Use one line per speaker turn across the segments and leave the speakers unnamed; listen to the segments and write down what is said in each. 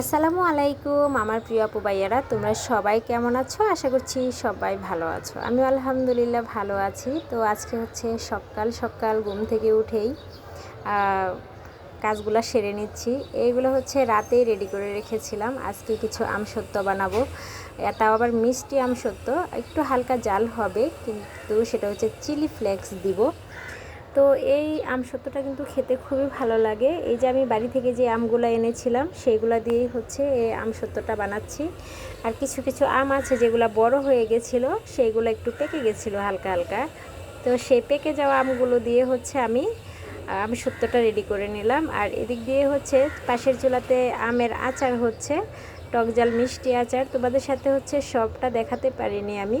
আসসালামু আলাইকুম, আমার প্রিয় আপু ভাইয়ারা, তোমরা সবাই কেমন আছো? আশা করছি সবাই ভালো আছো। আমি আলহামদুলিল্লাহ ভালো আছি। তো আজকে হচ্ছে সকাল সকাল ঘুম থেকে উঠেই কাজগুলো সেরে নিচ্ছি। এইগুলো হচ্ছে রাতেই রেডি করে রেখেছিলাম। আজকে কিছু আমসত্ত্ব বানাবো। তাও আবার মিষ্টি আমসত্ত্ব একটু হালকা জাল হবে, কিন্তু সেটা হচ্ছে চিলি ফ্লেক্স দিব। তো এই আমসত্ত্বটা কিন্তু খেতে খুবই ভালো লাগে। এই যে আমি বাড়ি থেকে যে আমগুলো এনেছিলাম, সেইগুলো দিয়েই হচ্ছে এই আমসত্ত্বটা বানাচ্ছি। আর কিছু কিছু আম আছে যেগুলো বড় হয়ে গেছিল, সেইগুলো একটু পেকে গেছিল হালকা হালকা। তো সেই পেকে যাওয়া আমগুলো দিয়ে হচ্ছে আমি আমি সত্যটা রেডি করে নিলাম। আর এদিক দিয়ে হচ্ছে পাশের চুলাতে আমের আচার হচ্ছে টকজাল মিষ্টি আচার। তোমাদের সাথে হচ্ছে সবটা দেখাতে পারিনি আমি।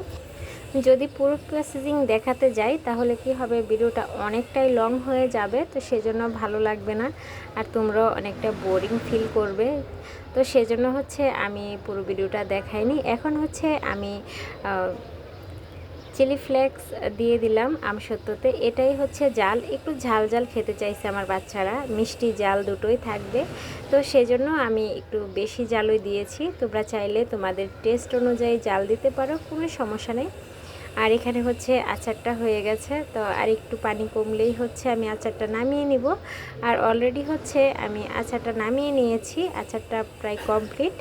যদি পুরো প্রসেসিং দেখাতে যাই, তাহলে কি হবে? ভিডিওটা অনেকটাই লং হয়ে যাবে, তো সেজন্য ভালো লাগবে না। আর তোমরাও অনেকটা বোরিং ফিল করবে। তো সেজন্য হচ্ছে আমি পুরো ভিডিওটা দেখাইনি। এখন হচ্ছে আমি চিলি ফ্লেক্স দিয়ে দিলাম আমসত্ত্বতে এটাই হচ্ছে জাল। একটু ঝাল ঝাল খেতে চাইছে আমার বাচ্চারা। মিষ্টি জাল দুটোই থাকবে। তো সেজন্য আমি একটু বেশি জালই দিয়েছি। তোমরা চাইলে তোমাদের টেস্ট অনুযায়ী জাল দিতে পারো, কোনো সমস্যা নেই। আর এখানে হচ্ছে আচারটা হয়ে গেছে। তো আর একটু পানি কমলেই হচ্ছে আমি আচারটা নামিয়ে নিব। আর অলরেডি হচ্ছে আমি আচারটা নামিয়ে নিয়েছি। আচারটা প্রায় কমপ্লিট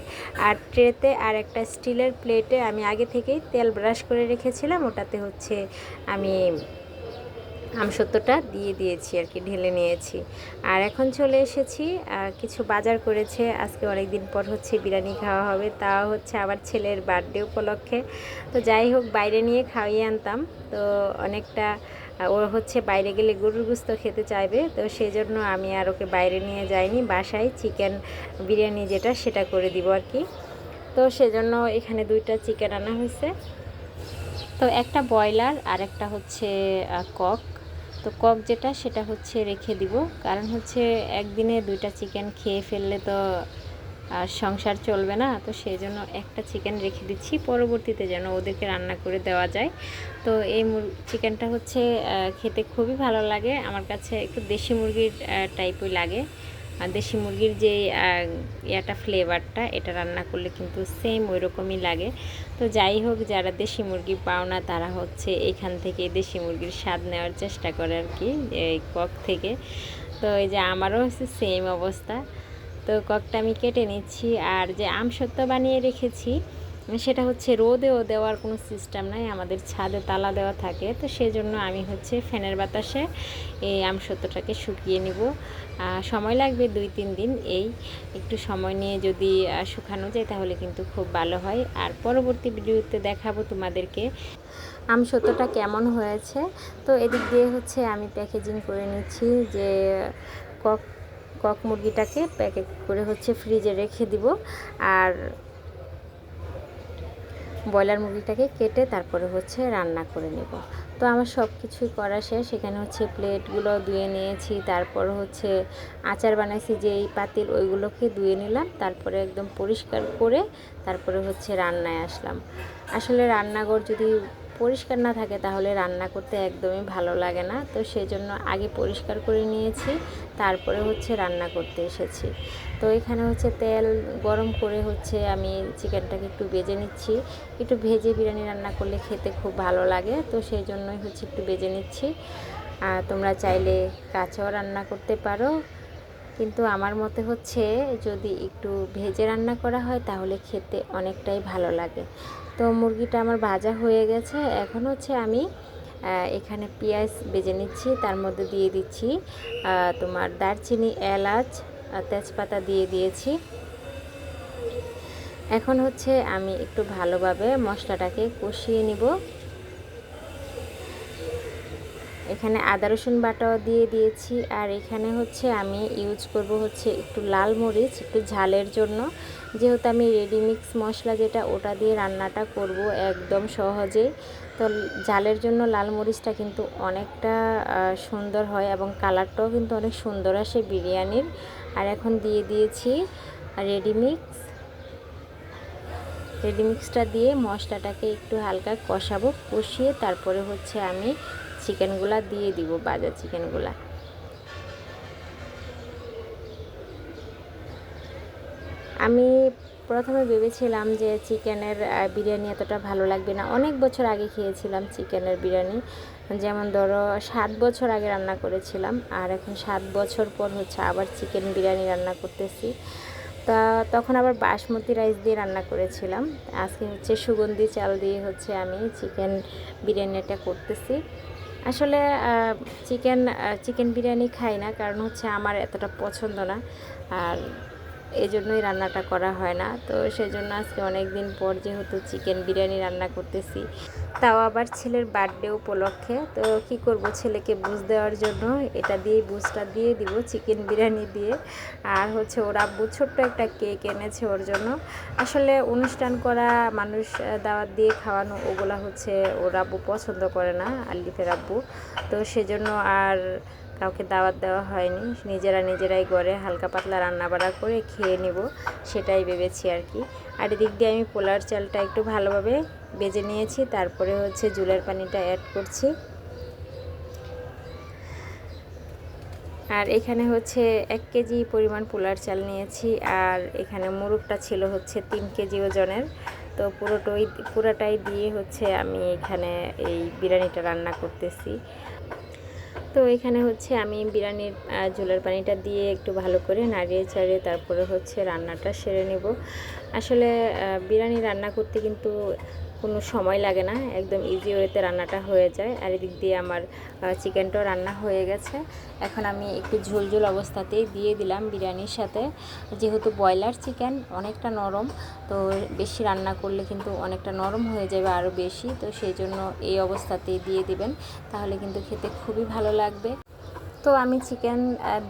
আর ট্রেতে আর একটা স্টিলের প্লেটে আমি আগে থেকেই তেল ব্রাশ করে রেখেছিলাম। ওটাতে হচ্ছে আমি আমসত্ত্বটা দিয়ে দিয়েছি আর কি, ঢেলে নিয়েছি। আর এখন চলে এসেছি কিছু বাজার করেছে। আজকে অনেক দিন পর হচ্ছে বিরিয়ানি খাওয়া হবে তা হচ্ছে আবার ছেলের বার্থডে উপলক্ষে। তো যাই হোক, বাইরে নিয়ে খাইয়ে আনতাম। তো অনেকটা ও হচ্ছে বাইরে গেলে গরুর গুস্ত খেতে চাইবে, তো সেই জন্য আমি আর ওকে বাইরে নিয়ে যাইনি। বাসায় চিকেন বিরিয়ানি যেটা, সেটা করে দিব আর কি। তো সেজন্য এখানে দুইটা চিকেন আনা হয়েছে। তো একটা ব্রয়লার আর একটা হচ্ছে কক। তো কক যেটা, সেটা হচ্ছে রেখে দিব। কারণ হচ্ছে একদিনে দুইটা চিকেন খেয়ে ফেললে তো আর সংসার চলবে না, তো সেই জন্য একটা চিকেন রেখে দিচ্ছি। পরবর্তীতে যেন ওদেরকে রান্না করে দেওয়া যায়। তো এই চিকেনটা হচ্ছে খেতে খুবই ভালো লাগে। আমার কাছে একটু দেশি মুরগির টাইপই লাগে। আর দেশি মুরগির যে ইয়াটা ফ্লেভারটা এটা রান্না করলে কিন্তু সেম ওই রকমই লাগে। তো যাই হোক, যারা দেশি মুরগি পাও না, তারা হচ্ছে এখান থেকে দেশি মুরগির স্বাদ নেওয়ার চেষ্টা করে আর কি, এই কক থেকে। তো এই যে আমারও হচ্ছে সেম অবস্থা। তো ককটা আমি কেটে নিচ্ছি, আর যে আমসত্ত্ব বানিয়ে রেখেছি সেটা হচ্ছে রোদেও দেওয়ার কোনো সিস্টেম নাই, আমাদের ছাদে তালা দেওয়া থাকে। তো সেজন্য আমি হচ্ছে ফ্যানের বাতাসে এই আমসত্ত্বটাকে শুকিয়ে নিব। সময় লাগবে দুই তিন দিন এই একটু সময় নিয়ে যদি শুকানো যায় তাহলে কিন্তু খুব ভালো হয়। আর পরবর্তী ভিডিওতে দেখাবো তোমাদেরকে আমসত্ত্বটা কেমন হয়েছে। তো এদিক দিয়ে হচ্ছে আমি প্যাকেজিং করে নিচ্ছি যে কক কক মুরগিটাকে প্যাকেট করে হচ্ছে ফ্রিজে রেখে দিব। আর ব্রয়লার মুরগিটাকে কেটে তারপরে হচ্ছে রান্না করে নেব। তো আমার সব কিছুই করা শেষ সেখানে হচ্ছে প্লেটগুলো ধুয়ে নিয়েছি, তারপর হচ্ছে আচার বানাইছি যে এই পাতিল ওইগুলোকে ধুয়ে নিলাম, তারপরে একদম পরিষ্কার করে তারপরে হচ্ছে রান্নায় আসলাম। আসলে রান্নাঘর যদি পরিষ্কার না থাকে তাহলে রান্না করতে একদমই ভালো লাগে না। তো সেই জন্য আগে পরিষ্কার করে নিয়েছি, তারপরে হচ্ছে রান্না করতে এসেছি। তো এখানে হচ্ছে তেল গরম করে হচ্ছে আমি চিকেনটাকে একটু ভেজে নিচ্ছি। একটু ভেজে বিরিয়ানি রান্না করলে খেতে খুব ভালো লাগে, তো সেই জন্যই হচ্ছে একটু ভেজে নিচ্ছি। আর তোমরা চাইলে কাঁচাও রান্না করতে পারো, কিন্তু আমার মতে হচ্ছে যদি একটু ভেজে রান্না করা হয় তাহলে খেতে অনেকটাই ভালো লাগে। তো মুরগিটা আমার ভাজা হয়ে গেছে। এখন হচ্ছে আমি এখানে পেঁয়াজ বেজে নিচ্ছি, তার মধ্যে দিয়ে দিচ্ছি তোমার দারচিনি, এলাচ তেজপাতা দিয়ে দিয়েছি। এখন হচ্ছে আমি একটু ভালোভাবে মশলাটাকে কষিয়ে নিব। এখানে আদা রসুন বাটাও দিয়ে দিয়েছি। আর এখানে হচ্ছে আমি ইউজ করব হচ্ছে একটু লাল মরিচ, একটু ঝালের জন্য। যেহেতু আমি রেডি মিক্স মশলা যেটা, ওটা দিয়ে রান্নাটা করব একদম সহজেই তো ঝালের জন্য লাল মরিচটা কিন্তু অনেকটা সুন্দর হয় এবং কালারটাও কিন্তু অনেক সুন্দর আসে বিরিয়ানির। আর এখন দিয়ে দিয়েছি রেডি মিক্স রেডি মিক্সটা দিয়ে মশলাটাকে একটু হালকা কষাবো, কষিয়ে তারপরে হচ্ছে আমি চিকেনগুলা দিয়ে দিব বাজার চিকেনগুলা। আমি প্রথমে ভেবেছিলাম যে চিকেনের বিরিয়ানি এতটা ভালো লাগবে না। অনেক বছর আগে খেয়েছিলাম চিকেনের বিরিয়ানি। যেমন ধরো, সাত বছর আগে রান্না করেছিলাম, আর এখন সাত বছর পর হচ্ছে আবার চিকেন বিরিয়ানি রান্না করতেছি। তা তখন আবার বাসমতি রাইস দিয়ে রান্না করেছিলাম। আজকে হচ্ছে সুগন্ধি চাল দিয়ে হচ্ছে আমি চিকেন বিরিয়ানিটা করতেছি। আসলে চিকেন চিকেন বিরিয়ানি খাই না কারণ হচ্ছে আমার এতটা পছন্দ না। আর এই জন্যই রান্নাটা করা হয় না। তো সেজন্য আজকে অনেক দিন পর যেহেতু চিকেন বিরিয়ানি রান্না করতেছি, তাও আবার ছেলের বার্থডে উপলক্ষে। তো কি করব, ছেলেকে বুঝ দেওয়ার জন্য এটা দিয়ে বুঝটা দিয়ে দিব চিকেন বিরিয়ানি দিয়ে। আর হচ্ছে ওর আব্বু ছোট্ট একটা কেক এনেছে ওর জন্য। আসলে অনুষ্ঠান করা, মানুষ দাওয়াত দিয়ে খাওয়ানো, ওগুলা হচ্ছে ওর আব্বু পছন্দ করে না, আলিফের আব্বু। তো সেজন্য আর কাউকে দাওয়াত দেওয়া হয়নি। নিজেরা নিজেরাই ঘরে হালকা পাতলা রান্না বাড়া করে খেয়ে নেব, সেটাই ভেবেছি আর কি। আর এদিক দিয়ে আমি পোলার চালটা একটু ভালোভাবে বেজে নিয়েছি, তারপরে হচ্ছে জুলের পানিটা অ্যাড করছি। আর এখানে হচ্ছে এক কেজি পরিমাণ পোলার চাল নিয়েছি, আর এখানে মুরগটা ছিল হচ্ছে তিন কেজি ওজনের। তো পুরোটাই পুরোটাই দিয়ে হচ্ছে আমি এখানে এই বিরিয়ানিটা রান্না করতেছি। তো এখানে হচ্ছে আমি বিরিয়ানির ঝোলের পানিটা দিয়ে একটু ভালো করে নাড়িয়ে চাড়িয়ে তারপরে হচ্ছে রান্নাটা সেরে নেব। আসলে বিরিয়ানি রান্না করতে কিন্তু কোনো সময় লাগে না, একদম ইজি ওয়েতে রান্নাটা হয়ে যায়। আর এদিক দিয়ে আমার চিকেনটাও রান্না হয়ে গেছে। এখন আমি একটু ঝোল ঝোল অবস্থাতেই দিয়ে দিলাম বিরিয়ানির সাথে। যেহেতু ব্রয়লার চিকেন অনেকটা নরম, তো বেশি রান্না করলে কিন্তু অনেকটা নরম হয়ে যাবে আরও বেশি। তো সেই জন্য এই অবস্থাতেই দিয়ে দিবেন, তাহলে কিন্তু খেতে খুবই ভালো লাগবে। তো আমি চিকেন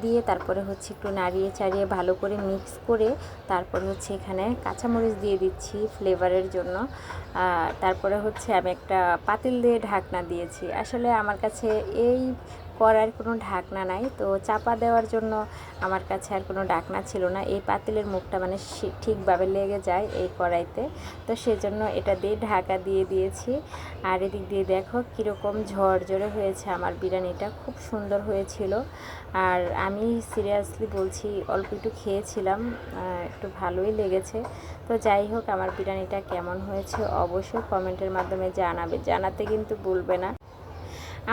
দিয়ে তারপরে হচ্ছে একটু নাড়িয়ে চাড়িয়ে ভালো করে মিক্স করে তারপরে হচ্ছে এখানে কাঁচামরিচ দিয়ে দিচ্ছি ফ্লেভারের জন্য। তারপরে হচ্ছে আমি একটা পাতিল দিয়ে ঢাকনা দিয়েছি। আসলে আমার কাছে এই করার কোনো ঢাকনা নাই। তো চাপা দেওয়ার জন্য আমার কাছে আর কোনো ঢাকনা ছিল না। এই পাতিলের মুখটা মানে ঠিকভাবে লেগে যায় এই কড়াইতে। তো সেজন্য এটা দিয়ে ঢাকা দিয়ে দিয়েছি। আর এদিক দিয়ে দেখো কীরকম ঝরঝরে হয়েছে আমার বিরিয়ানিটা। খুব সুন্দর হয়েছিল। আর আমি সিরিয়াসলি বলছি, অল্প একটু খেয়েছিলাম একটু ভালোই লেগেছে। তো যাই হোক, আমার বিরিয়ানিটা কেমন হয়েছে অবশ্যই কমেন্টের মাধ্যমে জানাবে। জানাতে কিন্তু ভুলবে না।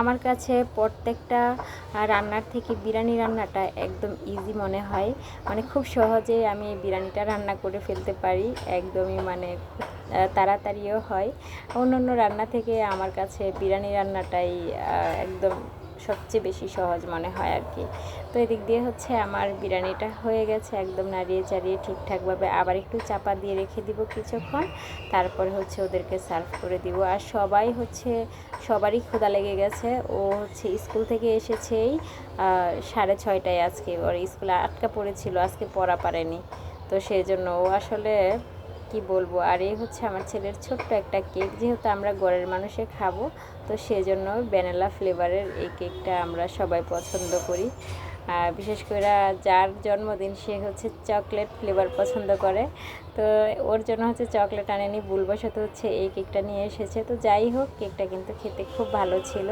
আমার কাছে প্রত্যেকটা রান্নার থেকে বিরিয়ানি রান্নাটা একদম ইজি মনে হয়। মানে খুব সহজে আমি বিরিয়ানিটা রান্না করে ফেলতে পারি, একদমই মানে তাড়াতাড়িও হয়। অন্য অন্য রান্না থেকে আমার কাছে বিরিয়ানি রান্নাটাই একদম সবচেয়ে বেশি সহজ মনে হয় আর কি। তো এদিক দিয়ে হচ্ছে আমার বিরিয়ানিটা হয়ে গেছে, একদম নাড়িয়ে চাড়িয়ে ঠিকঠাকভাবে আবার একটু চাপা দিয়ে রেখে দিব কিছুক্ষণ। তারপরে হচ্ছে ওদেরকে সার্ভ করে দিব। আর সবাই হচ্ছে, সবারই ক্ষুধা লেগে গেছে। ও হচ্ছে স্কুল থেকে এসেছেই সাড়ে ছয়টায় আজকে। ওর স্কুলে আটকা পড়েছিল, আজকে পড়া পারেনি। তো সেই জন্য ও আসলে কি বলব? আর এই হচ্ছে আমার ছেলের ছোট্ট একটা কেক যেহেতু আমরা ঘরের মানুষে খাব, তো সেজন্য ভ্যানিলা ফ্লেভারের এই কেকটা আমরা সবাই পছন্দ করি। আর বিশেষ করে যার জন্মদিন সে হচ্ছে চকলেট ফ্লেভার পছন্দ করে। তো ওর জন্য হচ্ছে চকলেট আনেনি, ভুলবশত হচ্ছে এই কেকটা নিয়ে এসেছে। তো যাই হোক কেকটা কিন্তু খেতে খুব ভালো ছিল।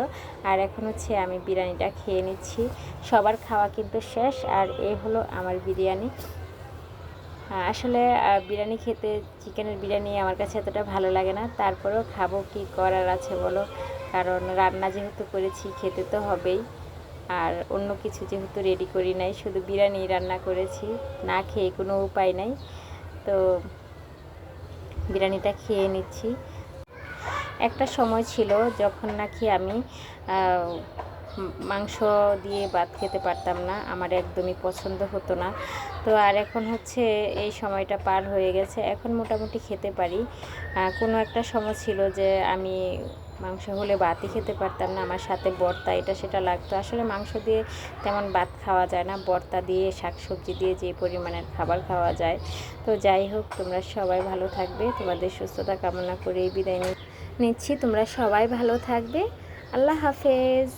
আর এখন হচ্ছে আমি বিরিয়ানিটা খেয়ে নিচ্ছি। সবার খাওয়া কিন্তু শেষ, আর এই হলো আমার বিরিয়ানি। আসলে বিরিয়ানি খেতে চিকেনের বিরিয়ানি আমার কাছে এতটা ভালো লাগে না। তারপরেও খাব কি করার আছে বলো? কারণ রান্না যেহেতু করেছি, খেতে তো হবেই। আর অন্য কিছু যেহেতু রেডি করি নাই, শুধু বিরিয়ানি রান্না করেছি, না খেয়ে কোনো উপায় নাই। তো বিরিয়ানিটা খেয়ে নিচ্ছি। একটা সময় ছিল যখন নাকি আমি মাংস দিয়ে ভাত খেতে পারতাম না, আমার একদমই পছন্দ হতো না। তো আর এখন হচ্ছে এই সময়টা পার হয়ে গেছে, এখন মোটামুটি খেতে পারি। কোনো একটা সময় ছিল যে আমি মাংস হলে ভাতই খেতে পারতাম না, আমার সাথে বর্তা, এটা সেটা লাগতো। আসলে মাংস দিয়ে তেমন ভাত খাওয়া যায় না, বর্তা দিয়ে, শাকসবজি দিয়ে যে পরিমাণের খাবার খাওয়া যায়। তো যাই হোক, তোমরা সবাই ভালো থাকবে, তোমাদের সুস্থতা কামনা করে বিদায় নিচ্ছি। তোমরা সবাই ভালো থাকবে। আল্লাহ হাফেজ।